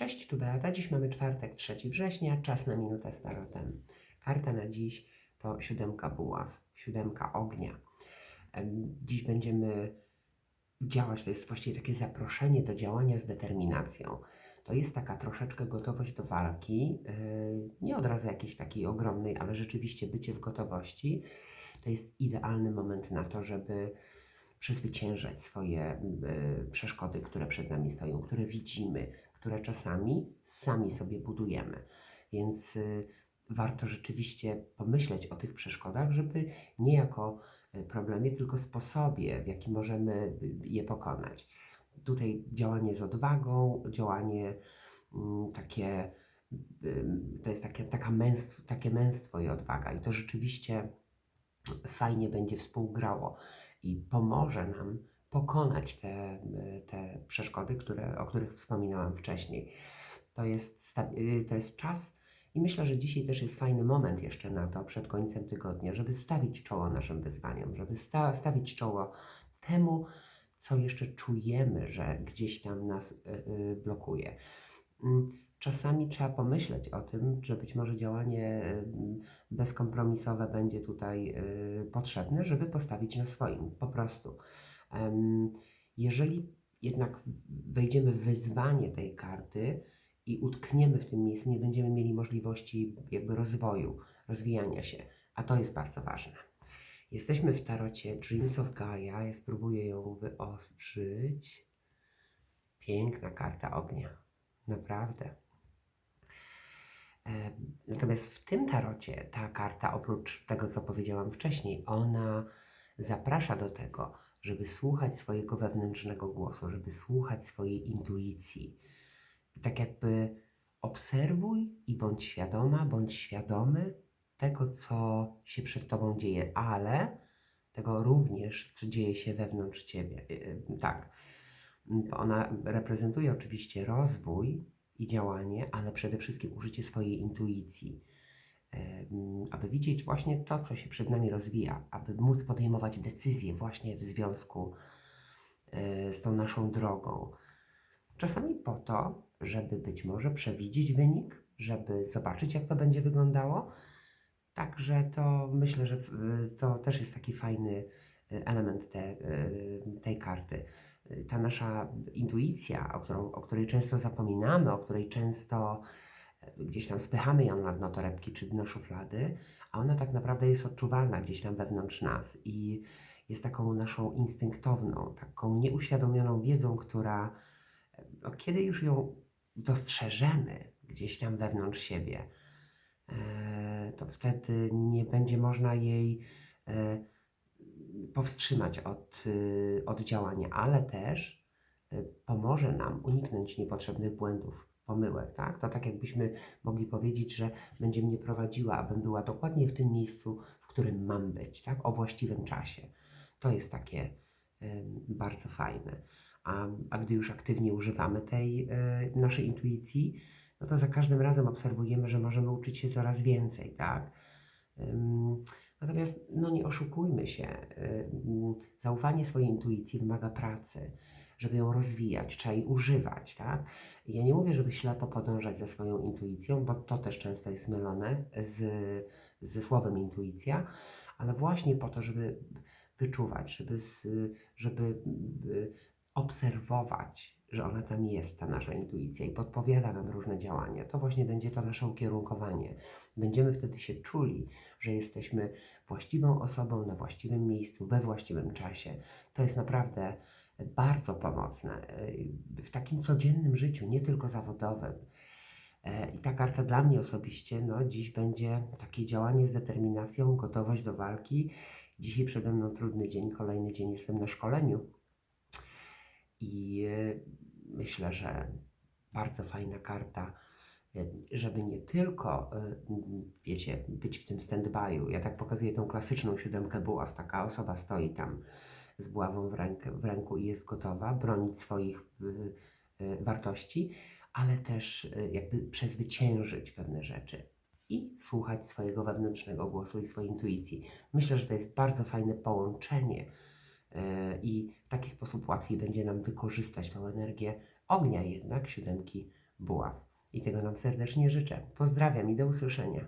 Cześć, tu Beata. Dziś mamy czwartek, 3 września, czas na minutę z tarotem. Karta na dziś to siódemka buław, siódemka ognia. Dziś będziemy działać, to jest właściwie takie zaproszenie do działania z determinacją. To jest taka troszeczkę gotowość do walki, yy, nie od razu jakiejś takiej ogromnej, ale rzeczywiście bycie w gotowości. To jest idealny moment na to, żeby przezwyciężać swoje y, przeszkody, które przed nami stoją, które widzimy, które czasami sami sobie budujemy. Więc y, warto rzeczywiście pomyśleć o tych przeszkodach, żeby nie jako y, problemie, tylko sposobie, w jaki możemy je pokonać. Tutaj działanie z odwagą, działanie mm, takie, to jest takie, taka męstw, takie męstwo i odwaga. I to rzeczywiście fajnie będzie współgrało i pomoże nam pokonać te, te przeszkody, które, o których wspominałam wcześniej. To jest, y, to jest czas i myślę, że dzisiaj też jest fajny moment jeszcze na to, przed końcem tygodnia, żeby stawić czoło naszym wyzwaniom, żeby sta- stawić czoło temu, co jeszcze czujemy, że gdzieś tam nas y, y, blokuje. Czasami trzeba pomyśleć o tym, że być może działanie bezkompromisowe będzie tutaj y, potrzebne, żeby postawić na swoim, po prostu. Jeżeli jednak wejdziemy w wyzwanie tej karty i utkniemy w tym miejscu, nie będziemy mieli możliwości jakby rozwoju, rozwijania się, a to jest bardzo ważne. Jesteśmy w tarocie Dreams of Gaia, ja spróbuję ją wyostrzyć. Piękna karta ognia, naprawdę. E, Natomiast w tym tarocie ta karta, oprócz tego, co powiedziałam wcześniej, ona zaprasza do tego, żeby słuchać swojego wewnętrznego głosu, żeby słuchać swojej intuicji. Tak jakby obserwuj i bądź świadoma, bądź świadomy tego, co się przed tobą dzieje, ale tego również, co dzieje się wewnątrz ciebie. E, Tak. Bo Ona reprezentuje oczywiście rozwój i działanie, ale przede wszystkim użycie swojej intuicji, aby widzieć właśnie to, co się przed nami rozwija, aby móc podejmować decyzje właśnie w związku e, z tą naszą drogą. Czasami po to, żeby być może przewidzieć wynik, żeby zobaczyć, jak to będzie wyglądało. Także to myślę, że to też jest taki fajny e, element te, e, tej karty. Ta nasza intuicja, o, którą, o której często zapominamy, o której często e, gdzieś tam spychamy ją na dno torebki czy dno szuflady, a ona tak naprawdę jest odczuwalna gdzieś tam wewnątrz nas i jest taką naszą instynktowną, taką nieuświadomioną wiedzą, która e, no, kiedy już ją dostrzeżemy gdzieś tam wewnątrz siebie, e, to wtedy nie będzie można jej powstrzymać od, y, od działania, ale też y, pomoże nam uniknąć niepotrzebnych błędów, pomyłek, tak? To tak jakbyśmy mogli powiedzieć, że będzie mnie prowadziła, abym była dokładnie w tym miejscu, w którym mam być, tak? O właściwym czasie. To jest takie y, bardzo fajne. A, a gdy już aktywnie używamy tej naszej intuicji, no to za każdym razem obserwujemy, że możemy uczyć się coraz więcej, tak? Natomiast no nie oszukujmy się, ym, zaufanie swojej intuicji wymaga pracy, żeby ją rozwijać, trzeba jej używać, tak? Ja nie mówię, żeby ślepo podążać za swoją intuicją, bo to też często jest mylone z, ze słowem intuicja, ale właśnie po to, żeby wyczuwać, żeby, żeby y, obserwować, że ona tam jest, ta nasza intuicja i podpowiada nam różne działania. To właśnie będzie to nasze ukierunkowanie. Będziemy wtedy się czuli, że jesteśmy właściwą osobą na właściwym miejscu, we właściwym czasie. To jest naprawdę bardzo pomocne yy, w takim codziennym życiu, nie tylko zawodowym. E, I ta karta dla mnie osobiście, no dziś będzie takie działanie z determinacją, gotowość do walki. Dzisiaj przede mną trudny dzień, kolejny dzień jestem na szkoleniu i e, myślę, że bardzo fajna karta, e, żeby nie tylko, e, wiecie, być w tym stand-by'u. Ja tak pokazuję tą klasyczną siódemkę buław. Taka osoba stoi tam z buławą w, rękę, w ręku i jest gotowa bronić swoich wartości, ale też jakby przezwyciężyć pewne rzeczy i słuchać swojego wewnętrznego głosu i swojej intuicji. Myślę, że to jest bardzo fajne połączenie i taki sposób łatwiej będzie nam wykorzystać tą energię ognia jednak siódemki buław. I tego nam serdecznie życzę. Pozdrawiam i do usłyszenia.